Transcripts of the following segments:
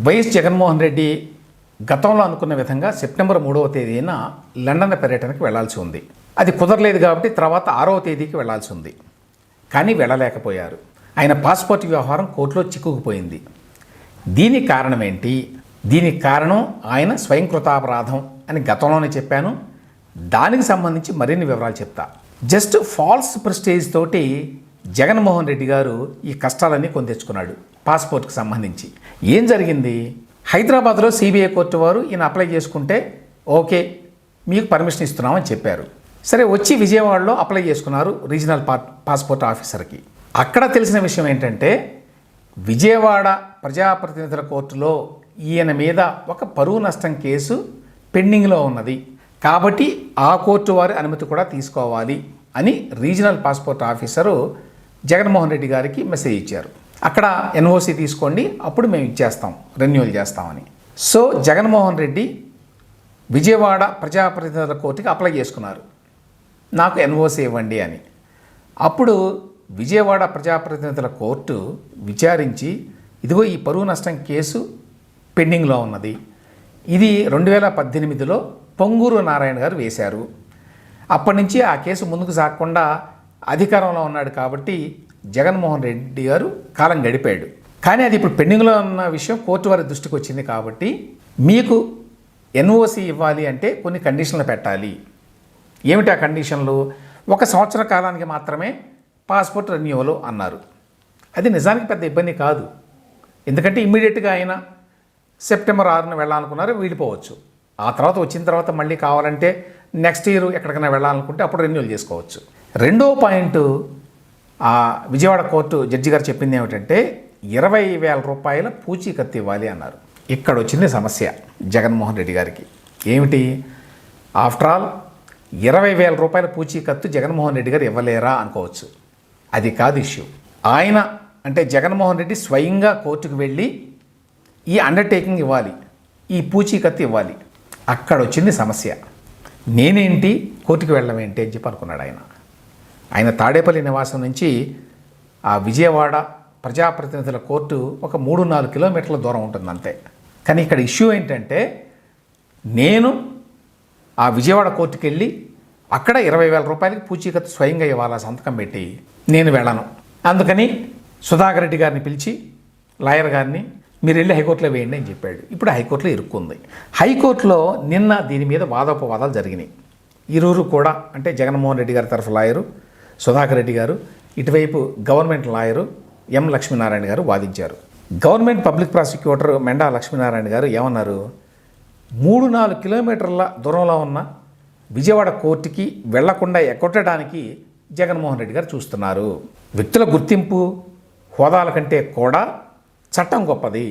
YS Jaganmohan Reddy గతంలో అనుకున్న విధంగా సెప్టెంబర్ మూడవ తేదీన లండన్ పర్యటనకు వెళ్ళాల్సి ఉంది. అది కుదరలేదు కాబట్టి తర్వాత ఆరవ తేదీకి వెళ్ళాల్సి ఉంది. కానీ వెళ్ళలేకపోయారు. ఆయన పాస్పోర్ట్ వ్యవహారం కోర్టులో చిక్కుకుపోయింది. దీనికి కారణం ఏంటి? దీనికి కారణం ఆయన స్వయంకృతాపరాధం అని గతంలోనే చెప్పాను. దానికి సంబంధించి మరిన్ని వివరాలు చెప్తా. జస్ట్ ఫాల్స్ ప్రెస్టేజ్ తోటి జగన్మోహన్ రెడ్డి గారు ఈ కష్టాలన్నీ కొని తెచ్చుకున్నాడు పాస్పోర్ట్కి సంబంధించి. ఏం జరిగింది? హైదరాబాద్లో సిబిఐ కోర్టు వారు ఈయన అప్లై చేసుకుంటే ఓకే మీకు పర్మిషన్ ఇస్తున్నామని చెప్పారు. సరే వచ్చి విజయవాడలో అప్లై చేసుకున్నారు రీజనల్ పా పాస్పోర్ట్ ఆఫీసర్కి. అక్కడ తెలిసిన విషయం ఏంటంటే విజయవాడ ప్రజాప్రతినిధుల కోర్టులో ఈయన మీద ఒక పరువు నష్టం కేసు పెండింగ్లో ఉన్నది. కాబట్టి ఆ కోర్టు వారి అనుమతి కూడా తీసుకోవాలి అని regional passport officer Jaganmohan Reddy గారికి మెసేజ్ ఇచ్చారు. అక్కడ ఎన్ఓసి తీసుకోండి అప్పుడు మేము ఇచ్చేస్తాం రెన్యువల్ చేస్తామని. సో జగన్మోహన్ రెడ్డి విజయవాడ ప్రజాప్రతినిధుల కోర్టుకి అప్లై చేసుకున్నారు. నాకు ఎన్ఓసి ఇవ్వండి అని. అప్పుడు విజయవాడ ప్రజాప్రతినిధుల కోర్టు విచారించి ఇదిగో ఈ పరువు నష్టం కేసు పెండింగ్లో ఉన్నది. ఇది రెండు వేల పద్దెనిమిదిలో పొంగూరు నారాయణ గారు వేశారు. అప్పటి నుంచి ఆ కేసు ముందుకు సాగకుండా అధికారంలో ఉన్నాడు కాబట్టి జగన్మోహన్ రెడ్డి గారు కాలం గడిపాడు. కానీ అది ఇప్పుడు పెండింగ్లో ఉన్న విషయం కోర్టు వారి దృష్టికి వచ్చింది కాబట్టి మీకు ఎన్ఓసి ఇవ్వాలి అంటే కొన్ని కండిషన్లు పెట్టాలి. ఏమిటి ఆ కండిషన్లు? ఒక సంవత్సర కాలానికి మాత్రమే పాస్పోర్ట్ రెన్యూవల్ అన్నారు. అది నిజానికి పెద్ద ఇబ్బంది కాదు. ఎందుకంటే ఇమ్మీడియట్గా ఆయన సెప్టెంబర్ ఆరున వెళ్ళాలనుకున్నారు వీడిపోవచ్చు. ఆ తర్వాత వచ్చిన తర్వాత మళ్ళీ కావాలంటే నెక్స్ట్ ఇయర్ ఎక్కడికైనా వెళ్ళాలనుకుంటే అప్పుడు రెన్యూవల్ చేసుకోవచ్చు. రెండో పాయింట్ ఆ విజయవాడ కోర్టు జడ్జి గారు చెప్పింది ఏమిటంటే ఇరవై వేల రూపాయల పూచీకత్తు ఇవ్వాలి అన్నారు. ఇక్కడ వచ్చింది సమస్య జగన్మోహన్ రెడ్డి గారికి. ఏమిటి? ఆఫ్టర్ ఆల్ ఇరవై వేల రూపాయల పూచీకత్తు జగన్మోహన్ రెడ్డి గారు ఇవ్వలేరా అనుకోవచ్చు. అది కాదు ఇష్యూ. ఆయన అంటే జగన్మోహన్ రెడ్డి స్వయంగా కోర్టుకు వెళ్ళి ఈ అండర్టేకింగ్ ఇవ్వాలి. ఈ పూచీకత్తు ఇవ్వాలి. అక్కడ వచ్చింది సమస్య. నేనేంటి? కోర్టుకు వెళ్ళడం ఏంటి అని చెప్పి అనుకున్నాడు ఆయన. ఆయన తాడేపల్లి నివాసం నుంచి ఆ విజయవాడ ప్రజాప్రతినిధుల కోర్టు ఒక మూడు నాలుగు కిలోమీటర్ల దూరం ఉంటుంది అంతే. కానీ ఇక్కడ ఇష్యూ ఏంటంటే నేను ఆ విజయవాడ కోర్టుకి వెళ్ళి అక్కడ ఇరవై వేల రూపాయలకి పూచీకత్తు స్వయంగా ఇవ్వాలా సంతకం పెట్టి నేను వెళ్ళను. అందుకని సుధాకర్ రెడ్డి గారిని పిలిచి లాయర్ గారిని మీరు వెళ్ళి హైకోర్టులో వేయండి అని చెప్పాడు. ఇప్పుడు హైకోర్టులో ఇరుక్కుంది. హైకోర్టులో నిన్న దీని మీద వాదోపవాదాలు జరిగినాయి. ఇరువురు కూడా అంటే జగన్మోహన్ రెడ్డి గారి తరఫు లాయరు సుధాకర్ రెడ్డి గారు ఇటువైపు గవర్నమెంట్ లాయరు ఎం లక్ష్మీనారాయణ గారు వాదించారు. Government public prosecutor Menda Lakshminarayana గారు ఏమన్నారు? మూడు నాలుగు కిలోమీటర్ల దూరంలో ఉన్న విజయవాడ కోర్టుకి వెళ్ళకుండా ఎక్కొట్టడానికి జగన్మోహన్ రెడ్డి గారు చూస్తున్నారు. వ్యక్తుల గుర్తింపు హోదాల కంటే కూడా చట్టం గొప్పది.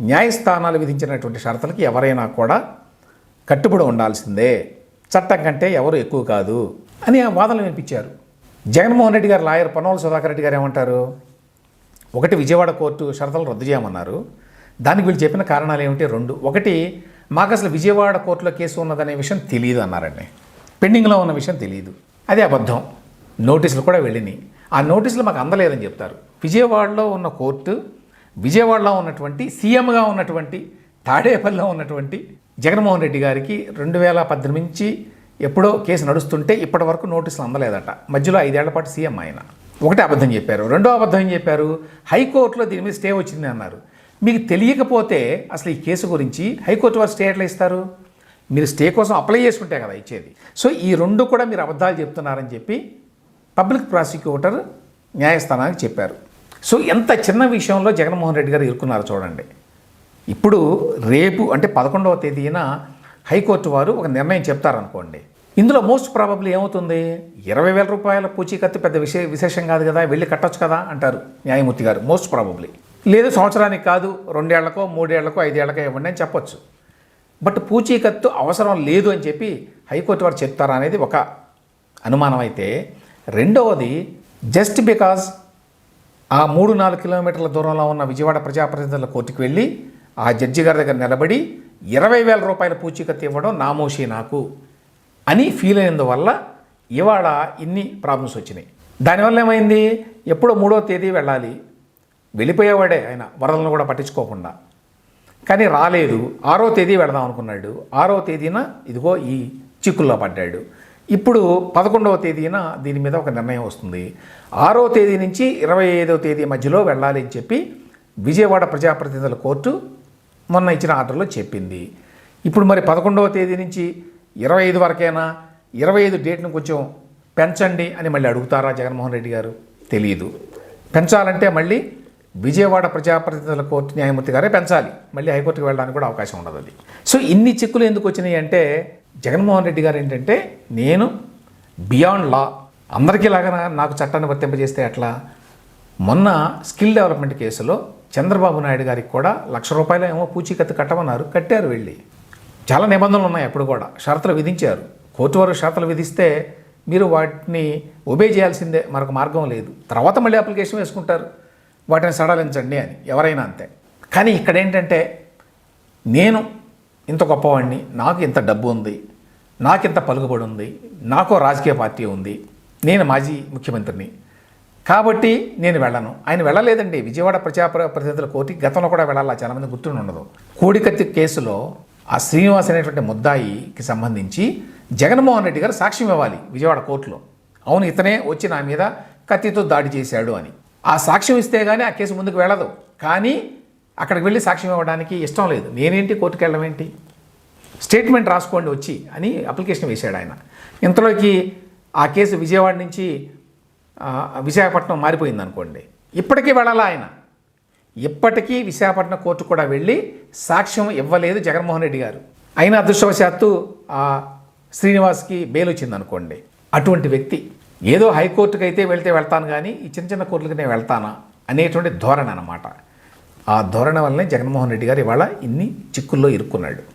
న్యాయస్థానాలు విధించినటువంటి షరతులకి ఎవరైనా కూడా కట్టుబడి ఉండాల్సిందే. చట్టం కంటే ఎవరు ఎక్కువ కాదు అని ఆ వాదనలు వినిపించారు. జగన్మోహన్ రెడ్డి గారు లాయర్ పొన్నవల సుధాకర్ రెడ్డి గారు ఏమంటారు? ఒకటి విజయవాడ కోర్టు షరతులు రద్దు చేయమన్నారు. దానికి వీళ్ళు చెప్పిన కారణాలు ఏమిటి? రెండు. ఒకటి మాకు అసలు విజయవాడ కోర్టులో కేసు ఉన్నదనే విషయం తెలియదు అన్నారండి. పెండింగ్లో ఉన్న విషయం తెలియదు. అదే అబద్ధం. నోటీసులు కూడా వెళ్ళినాయి. ఆ నోటీసులు మాకు అందలేదని చెప్తారు. విజయవాడలో ఉన్న కోర్టు విజయవాడలో ఉన్నటువంటి సీఎంగా ఉన్నటువంటి తాడేపల్లిలో ఉన్నటువంటి జగన్మోహన్ రెడ్డి గారికి రెండు వేల పద్దెనిమిది నుంచి ఎప్పుడో కేసు నడుస్తుంటే ఇప్పటి వరకు నోటీసులు అందలేదట. మధ్యలో ఐదేళ్ళ పాటు సీఎం ఆయన. ఒకటే అబద్ధం చెప్పారు. రెండో అబద్ధం ఏం చెప్పారు. హైకోర్టులో దీని మీద స్టే వచ్చింది అన్నారు. మీకు తెలియకపోతే అసలు ఈ కేసు గురించి హైకోర్టు వారు స్టే ఎట్లా ఇస్తారు? మీరు స్టే కోసం అప్లై చేసుకుంటే కదా ఇచ్చేది. సో ఈ రెండు కూడా మీరు అబద్ధాలు చెప్తున్నారని చెప్పి పబ్లిక్ ప్రాసిక్యూటర్ న్యాయస్థానానికి చెప్పారు. సో ఎంత చిన్న విషయంలో జగన్మోహన్ రెడ్డి గారు ఇరుక్కున్నారు చూడండి. ఇప్పుడు రేపు అంటే పదకొండవ తేదీన హైకోర్టు వారు ఒక నిర్ణయం చెప్తారనుకోండి. ఇందులో మోస్ట్ ప్రాబబ్లీ ఏమవుతుంది? ఇరవై వేల రూపాయల పూచీకత్తు పెద్ద విశే విశేషం కాదు కదా వెళ్ళి కట్టొచ్చు కదా అంటారు న్యాయమూర్తి గారు మోస్ట్ ప్రాబబ్లీ. లేదు సంవత్సరానికి కాదు రెండేళ్ళకో మూడేళ్ళకో ఐదేళ్ళకో ఇవ్వండి అని చెప్పొచ్చు. బట్ పూచీకత్తు అవసరం లేదు అని చెప్పి హైకోర్టు వారు చెప్తారా అనేది ఒక అనుమానం అయితే రెండవది జస్ట్ బికాజ్ ఆ మూడు నాలుగు కిలోమీటర్ల దూరంలో ఉన్న విజయవాడ ప్రజాప్రతినిధుల కోర్టుకు వెళ్ళి ఆ జడ్జి గారి దగ్గర నిలబడి ఇరవై వేల రూపాయల పూచీకత్తు ఇవ్వడం నామోషి నాకు అని ఫీల్ అయినందువల్ల ఇవాళ ఇన్ని ప్రాబ్లమ్స్ వచ్చినాయి. దానివల్ల ఏమైంది? ఎప్పుడో మూడో తేదీ వెళ్ళాలి. వెళ్ళిపోయేవాడే ఆయన వరదలను కూడా పట్టించుకోకుండా. కానీ రాలేదు. ఆరో తేదీ వెళదాం అనుకున్నాడు. ఆరో తేదీన ఇదిగో ఈ చిక్కుల్లో పడ్డాడు. ఇప్పుడు పదకొండవ తేదీన దీని మీద ఒక నిర్ణయం వస్తుంది. ఆరో తేదీ నుంచి ఇరవై ఐదవ తేదీ మధ్యలో వెళ్ళాలి అని చెప్పి విజయవాడ ప్రజాప్రతినిధుల కోర్టు మొన్న ఇచ్చిన ఆర్డర్లో చెప్పింది. ఇప్పుడు మరి పదకొండవ తేదీ నుంచి ఇరవై ఐదు వరకైనా ఇరవై ఐదు డేట్ను కొంచెం పెంచండి అని మళ్ళీ అడుగుతారా జగన్మోహన్ రెడ్డి గారు? తెలియదు పెంచాలంటే మళ్ళీ విజయవాడ ప్రజాప్రతినిధుల కోర్టు న్యాయమూర్తి గారే పెంచాలి. మళ్ళీ హైకోర్టుకి వెళ్ళడానికి కూడా అవకాశం ఉండదు అది. సో ఇన్ని చిక్కులు ఎందుకు వచ్చినాయి అంటే జగన్మోహన్ రెడ్డి గారు ఏంటంటే నేను బియాండ్ లా అందరికీ లాగా నాకు చట్టాన్ని వర్తింపజేస్తే అట్లా మొన్న స్కిల్ డెవలప్మెంట్ కేసులో చంద్రబాబు నాయుడు గారికి కూడా లక్ష రూపాయలు ఏమో పూచీకత్తు కట్టమన్నారు. కట్టారు వెళ్ళి. చాలా నిబంధనలు ఉన్నాయి అప్పుడు కూడా. షరతులు విధించారు. కోర్టు వారు షరతులు విధిస్తే మీరు వాటిని ఒబే చేయాల్సిందే. మరొక మార్గం లేదు. తర్వాత మళ్ళీ అప్లికేషన్ వేసుకుంటారు. వాటిని సడలించండి అని. ఎవరైనా అంతే. కానీ ఇక్కడ ఏంటంటే నేను ఇంత గొప్పవాడిని నాకు ఇంత డబ్బు ఉంది నాకు ఇంత పలుకుబడి ఉంది నాకు రాజకీయ పార్టీ ఉంది నేను మాజీ ముఖ్యమంత్రిని కాబట్టి నేను వెళ్ళను. ఆయన వెళ్ళలేదండి. విజయవాడ ప్రజా ప్రతినిధుల కోర్టుకి గతంలో కూడా వెళ్ళాలా. చాలామంది గుర్తుండి ఉండదు. కోడికత్తి కేసులో ఆ శ్రీనివాస్ అనేటువంటి ముద్దాయికి సంబంధించి జగన్మోహన్ రెడ్డి గారు సాక్ష్యం ఇవ్వాలి విజయవాడ కోర్టులో. అవును ఇతనే వచ్చి నా మీద కత్తితో దాడి చేశాడు అని. ఆ సాక్ష్యం ఇస్తే కానీ ఆ కేసు ముందుకు వెళ్ళదు. కానీ అక్కడికి వెళ్ళి సాక్ష్యం ఇవ్వడానికి ఇష్టం లేదు. నేనేంటి? కోర్టుకు వెళ్ళడం ఏంటి? స్టేట్మెంట్ రాసుకోండి వచ్చి అని అప్లికేషన్ వేశాడు ఆయన. ఇంతలోకి ఆ కేసు విజయవాడ నుంచి విశాఖపట్నం మారిపోయింది అనుకోండి ఇప్పటికీ వెళ్ళాలా ఆయన? ఇప్పటికీ విశాఖపట్నం కోర్టు కూడా వెళ్ళి సాక్ష్యం ఇవ్వలేదు జగన్మోహన్ రెడ్డి గారు. అయినా అదృష్టవశాత్తు ఆ శ్రీనివాస్కి బెయిల్ వచ్చింది అనుకోండి అటువంటి వ్యక్తి ఏదో హైకోర్టుకి అయితే వెళ్తే వెళ్తాను కానీ ఈ చిన్న చిన్న కోర్టులకు నేను వెళ్తానా అనేటువంటి ధోరణి అనమాట ఆ ధోరణి వల్లనే జగన్మోహన్ రెడ్డి గారు ఇవాళ ఇన్ని చిక్కుల్లో ఇరుక్కున్నాడు.